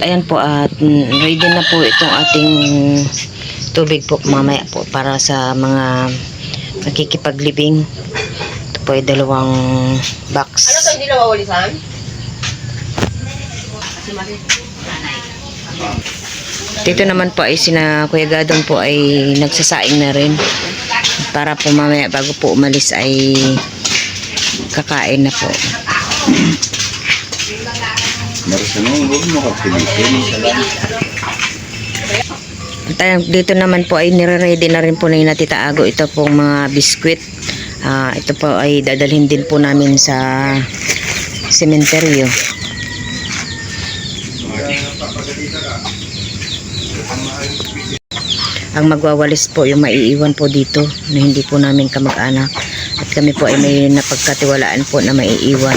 ayan po at ready na po itong ating tubig po mamaya po para sa mga nakikipaglibing. Ito po ay dalawang box. Ano to, hindi nawawalisan? Dito naman po ay sina Kuya Gadon po ay nagsasaing na rin. Para po mamaya bago po umalis ay kakain na po. Marunong huwag mo kapilitin. At ayan, dito naman po ay nire-ready na rin po na yung natitaago ito pong mga biskwit. Ah, ito po ay dadalhin din po namin sa sementeryo. Ang magwawalis po yung maiiwan po dito na hindi po namin kamag-anak. At kami po ay may napagkatiwalaan po na maiiwan.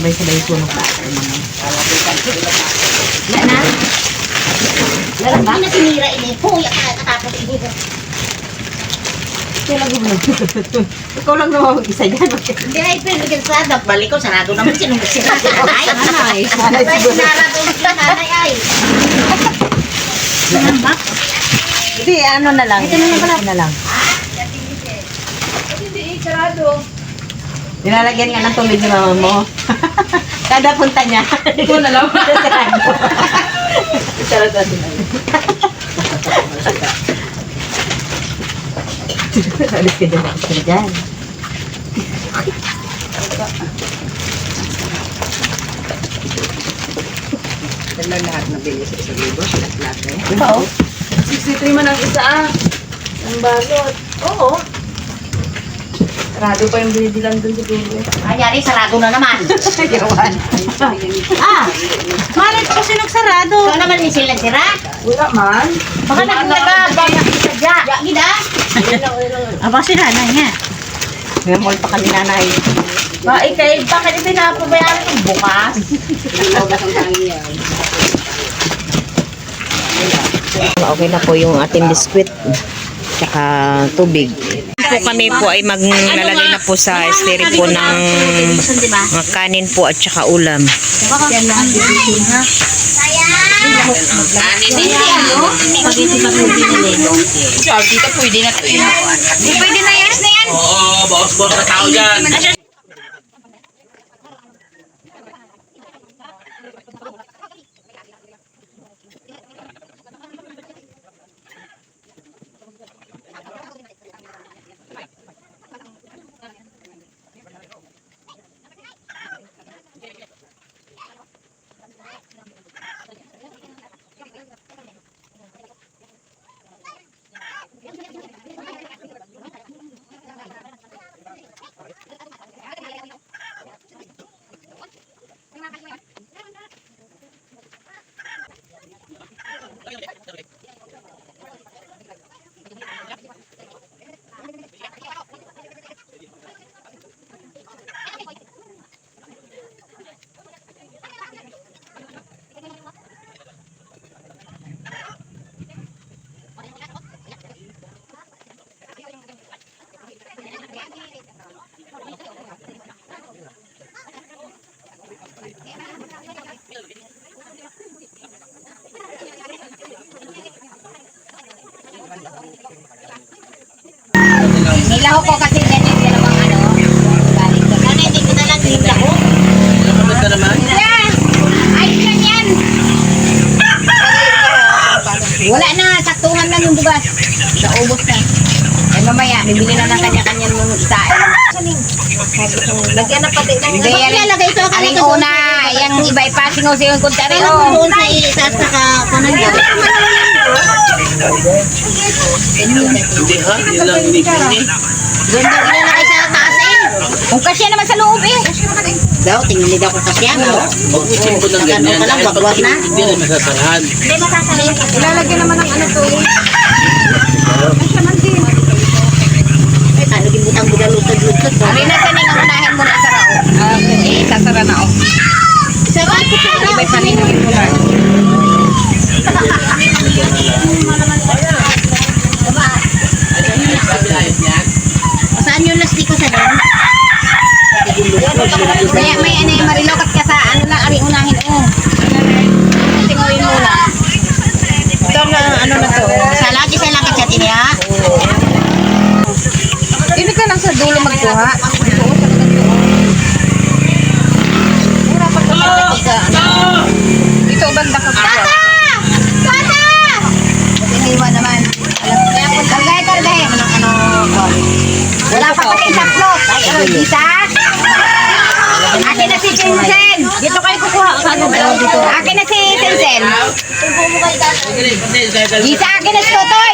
Sabay-sabay sunog pa. Lalaki na sinira ini. Puya ka katapos ini. Ikaw lang naman mag-isa dyan. Hindi ay pinagin sa adak. Balik ko, sarado naman sinong sira. Ay, Nanay. Ay, sarado na nanay ay. Nambak. Hindi, ano na lang. Ito na lang. Nilalagyan nga ng tubig ni mama mo. Kada punta niya. Ikaw na lang. Sarado natin. Alis ka dyan. Alis ka dyan. Dala lahat na bilis sa isang libo. Lahat na yan. Ito, oh. 63 man ang isa ah. Ang balot. Oo. Sarado pa yung bibilang dun sa dulo. Kanyari, sarado na naman. Yawan. Ah, Malit ko sinagsarado. ikaw naman yung sila sira. Wala man. Baka naglaga-baya sa dya. Ya, gida. Aba si nanay nga. Ngayon pa kami nanay. Ba, ikay, bakit ito napabayaan ng bukas? Okay na po yung ating biskwit tsaka tubig. Po kami po ay maglalagay na po sa esteri po ng mga kanin po at tsaka ulam. Oo, boss-boss na tao dyan. Pinaho ko kasi yan yung dalawang ano. Galing ko. Sana hindi ko na lang hinda ko. Kapag naman. Yan! Ayos yan yan! Wala na, saktuhan lang yung bugas. Naubos na. Eh mamaya, bibili na ng kanya-kanya ng isain. Lagyan na pati. Hindi, yan. Ilalagay ito ako. Aling una, yung iba ipassing o siya yung kuntari. Alam mo doon sa itaas na ka... Hindi ha? Yun lang binibili. Doon daw ilalagay sa taas eh. Kung naman sa loob eh. Daw, tingnan nila kung kasya. Mag-isip ko ng ganyan. Ano ka lang, bagwat na. Hindi na masasarahan. Hindi masasali. Ilalagyan naman ng ano to eh. Ay, paano gibutang buda lutod-lutod. Ari na sa ning unahin mo na sa rao. Okay, sasara na ako. Sa rao, sa rao. Iba'y paninigin mo na. Saan yung lasti ko sa doon? Kaya may ano yung marilokat ka sa ano lang, ari unahin oh. Tingoyin mo na. Ito na ano na to. Sa lagi sa lakad sa tinya. Dili ka lang sa dulo magkuha. Dito banda ka pa. Tata! Iniwan naman. Kargay, kargay. Wala pa kasi saklot. Ay, ano, bisa? Akin na si Sinsen. Dito kayo kukuha. Akin na si Sinsen. Bisa, akin na si Totoy.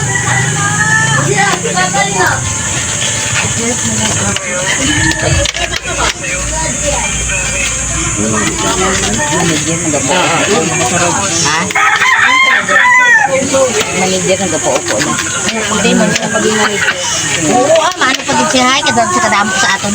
Manager ng gapo-upo na. Hindi mo na maging manager. Oo, ah, maano pa din siya. Kaya doon sa kadamo sa aton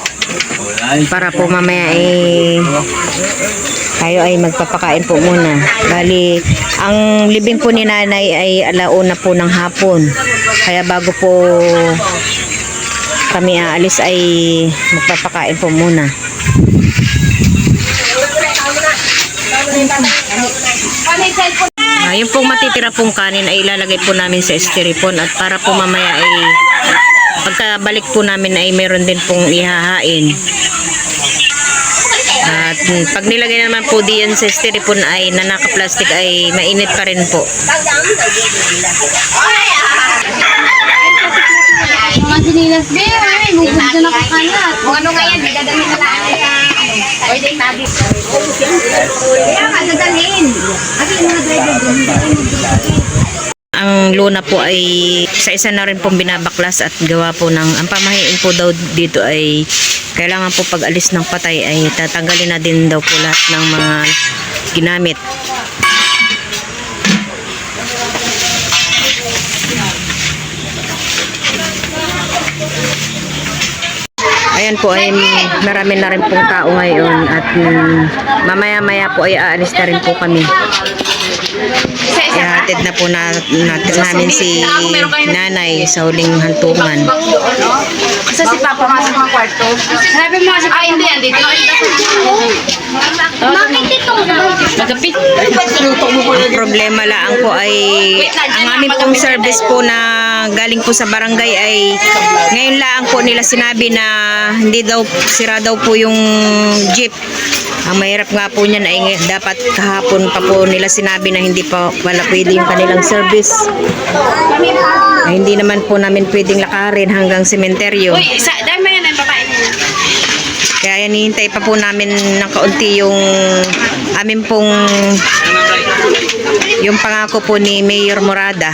Para po mamaya ay tayo ay magpapakain po muna. Bali, ang libing po ni nanay ay alauna po ng hapon. Kaya bago po kami aalis ay magpapakain po muna. Ah, yung pong matitira pong kanin ay ilalagay po namin sa styrofoam at para po mamaya ay pagkabalik po namin ay meron din pong ihahain. At pag nilagay naman po diyan sa styrofoam ay na naka-plastic ay mainit pa rin po. Mga sinilas be, ay, bukod na nakakalat. Ano nga yan, dadalhin na lang tabi. Kaya nga, dadalhin. Kasi yung mga driver Luna po ay sa isa na rin pong binabaklas at gawa po ng ang pamahiin po daw dito ay kailangan po pag alis ng patay ay tatanggalin na din daw po lahat ng mga ginamit. Ayan po ay marami na rin pong tao ngayon at mm, mamaya-maya po ay aalis na rin po kami. Ihatid na po na, natin namin si nanay sa huling hantungan. Isa si Papa masok ng kwarto. Sabi mo kasi, ay hindi, andito. Bakit ito? Magapit. Ang problema lang po ay ang aming pong service po na galing po sa barangay ay ngayon lang po nila sinabi na hindi daw sira daw po yung jeep. Ang mahirap nga po niyan ay dapat kahapon pa po nila sinabi na hindi pa wala pwede yung kanilang service. Ay, hindi naman po namin pwedeng lakarin hanggang sementeryo. Uy, isa, mo yan ang babae niya. Kaya hinihintay pa po namin ng kaunti yung amin pong yung pangako po ni Mayor Morada.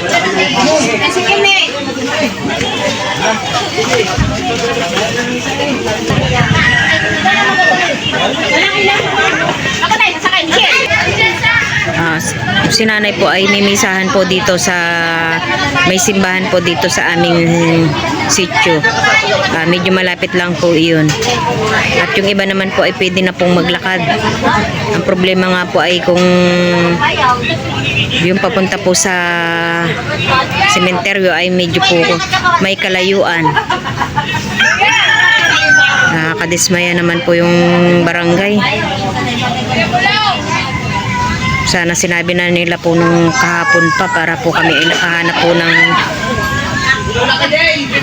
Ako na, sasakay. Ah, si nanay po ay mimisahan po dito sa may simbahan po dito sa aming sityo. Ah, medyo malapit lang po iyon. At yung iba naman po ay pwede na pong maglakad. Ang problema nga po ay kung yung papunta po sa sementeryo ay medyo po may kalayuan. Nakakadismaya naman po yung barangay. Sana sinabi na nila po nung kahapon pa para po kami ay nakahanap po ng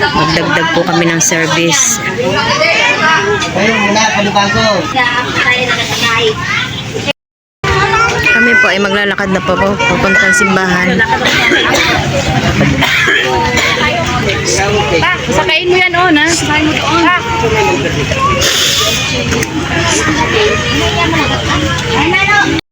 magdagdag po kami ng service. Kami po ay maglalakad na po po papuntang simbahan. Pa, sakayin mo yan oh, on ha. Sakayin mo doon. Pa. Ay,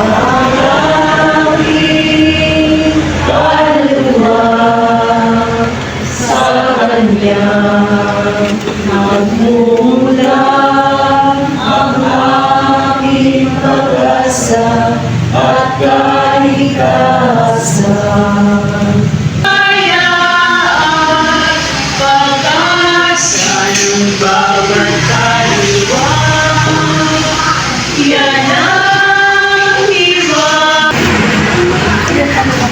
Amen.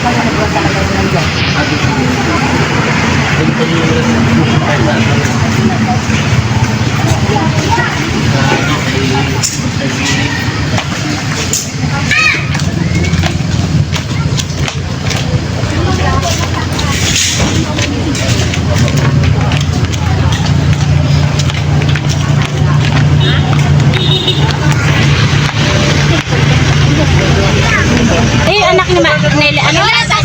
Anak ni Ma- Nelly. Ano? Na dito.